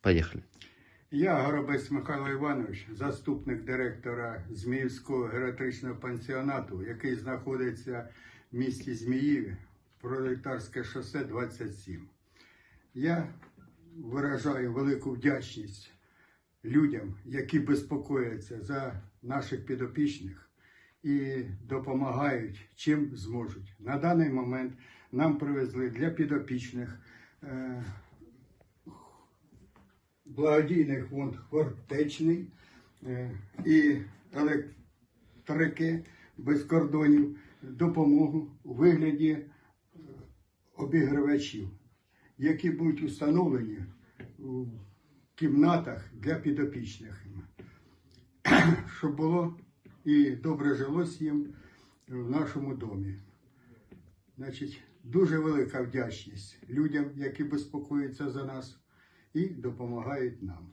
Поїхали. Я Горобець Михайло Іванович, заступник директора Зміївського геріатричного пансіонату, який знаходиться в місті Зміїві, Пролетарське шосе 27. Я виражаю велику вдячність людям, які безпокояться за наших підопічних і допомагають чим зможуть. На даний момент нам привезли для підопічних. е, благодійний фонд Хортечний е, і електрики без кордонів допомогу у вигляді е, обігрівачів, які будуть установлені у кімнатах для підопічних, щоб було і добре жилось їм в нашому домі. Значить, дуже велика вдячність людям, які безпокоюються за нас і допомагають нам.